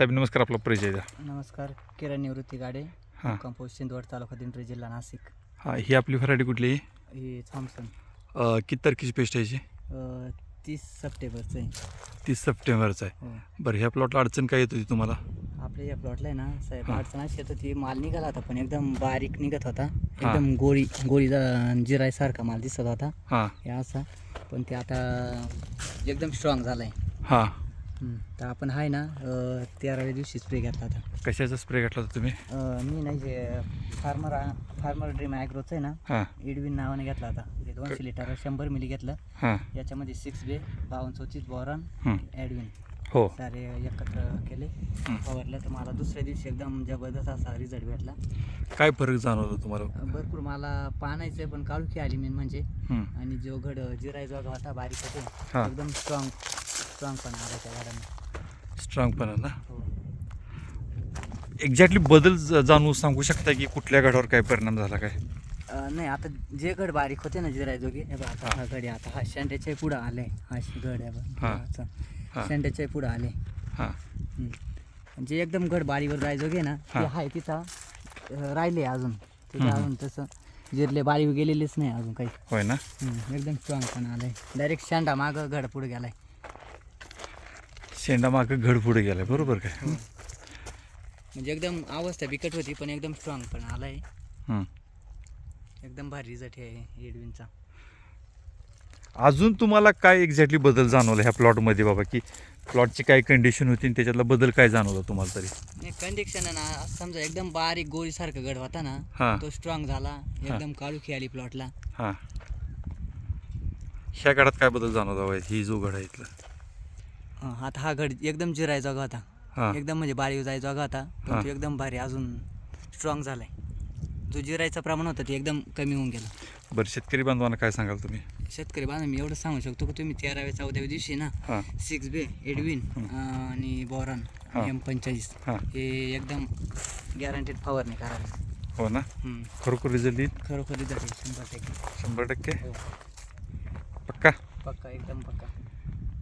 साहेब नमस्कार आपला परिचय द्या. नमस्कार किरण निवृत्ती गाडे हां. कंपोस्ट सिंदवड तालुका दिंडोरी जिल्हा नाशिक. हां ही आपली व्हरायटी कुठली आहे? ही थॉम्सन अं, किती तारखेची पेस्ट आहे याची? अ, तीस सप्टेंबरचं आहे. तीस सप्टेंबरचा आहे. हो. बरं ह्या प्लॉटला अडचण काय येत होती तुम्हाला? आपल्या या प्लॉटला आहे ना साहेब हां. अडचण अशी येत होती माल निघाला होता पण एकदम बारीक निघत होता. एकदम गोळी गोळी जिरायसारखा माल दिसत होता. हां. हे असा पण ते आता एकदम स्ट्रॉंग झाला आहे हां. तर आपण आहे ना तेराव्या दिवशी स्प्रे घेतला होता. कशाचा स्प्रे घातला होता तुम्ही? मी नाही जे फार्मर फार्मर ड्रीम ॲग्रोचं आहे ना इडविन नावाने घेतला होता. ते दोनशे लिटर शंभर मिली घेतलं. याच्यामध्ये सिक्स बे बावन्न चौतीस बॉरन. ॲडविन हो. सारे एकत्र केले. फवारलं तर मला दुसऱ्या दिवशी एकदम जबरदस्त असा रिझल्ट भेटला. काय फरक जाणवला तुम्हाला? भरपूर मला पानायचं पण काळुखी आली मेन म्हणजे. आणि जो घड जिराय जो होता बारीक होते. एकदम स्ट्रॉंग स्ट्रॉंग पण आला त्या झाडांना स्ट्रॉंग पण आहे ना? एक्झॅक्टली बदल जाणून सांगू शकता की कुठल्या गडावर काय परिणाम झाला काय? नाही आता जे घड बारीक होते ना जिराय जोगे हे बघ आता हा घड आहे आता हा शेंड्याच्या पुढं आले हा घड आहे बघ हां. हां शेंड्याच्या पुढं आले हां. जे एकदम घड बारीवर जायजोगे ना ते हा. आहे तिथं अं, राहिले अजून. ते हम्म. अजून तसं जिरले बारीवर गेलेलेच नाही अजून काही. होय ना? हम्म, एकदम स्ट्रॉंग पण आलाय. डायरेक्ट शेंडा मागं घड पुढे गेलाय. शेंडा मागं घड पुढे गेलाय बरोबर काय? म्हणजे एकदम अवस्था बिकट होती पण एकदम स्ट्रॉंग पण आलाय. हं. एकदम भारी रिझल्ट आहे एडविनचा. अजून तुम्हाला काय एक्झॅक्टली बदल जाणवला ह्या प्लॉटमध्ये बाबा? की प्लॉटची काय कंडिशन होती आणि त्याच्यातला बदल काय जाणवला तुम्हाला तरी? नाही कंडिक्शन आहे ना समजा एकदम बारीक गोळीसारखं घड होता ना हां. तो स्ट्रॉंग झाला एकदम काळुखी आली प्लॉटला हां. ह्या गडात काय बदल जाणवला बाबा? ही जो गड आहे इथला. हं, आता हा घड एकदम जिराय जागा होता. हां. एकदम म्हणजे बारीक जाय जागा होता पण हा. तो एकदम भारी अजून स्ट्रॉंग झालाय. जो जिरायचं प्रमाण होतं ते एकदम कमी होऊन गेलं. बरं शेतकरी बांधवांना काय सांगाल तुम्ही? शेतकरी बांधव मी एवढं सांगू शकतो की तुम्ही तेराव्या चौदाव्या दिवशी ना हां. सिक्स बे एडविन आणि बॉरन हा. एम पंचेचाळीस हां. हे एकदम गॅरंटेड फवारणी करायला हो ना? हम्म. खरोखर रिझल्ट येईल? खरोखर रिझल्ट आहे शंभर टक्के. शंभर टक्के? हो. पक्का? पक्का एकदम पक्का.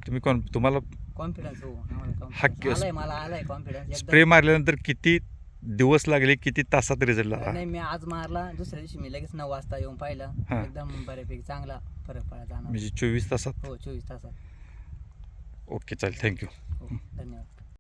तुम्ही कोण तुम्हाला कॉन्फिडन्स हो. आम्हाला confidence. केस- आलाय मला आलाय कॉन्फिडन्स स्प्रे मारल्यानंतर किती दिवस लागले किती तासात रिझल्ट आला? नाही मी आज मारला. दुसऱ्या दिवशी मी लगेच नऊ वाजता येऊन पाहिलं. हा. एकदम बऱ्यापैकी चांगला फरक पडा जाणार. म्हणजे चोवीस तासात? हो चोवीस तासात. ओके चालेल. थँक्यू हो धन्यवाद.